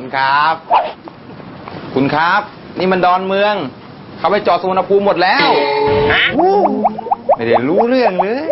คุณครับ คุณครับ นี่มันดอนเมือง เขาไปจอดสุวรรณภูมิหมดแล้ว ไม่ได้รู้เรื่องเลย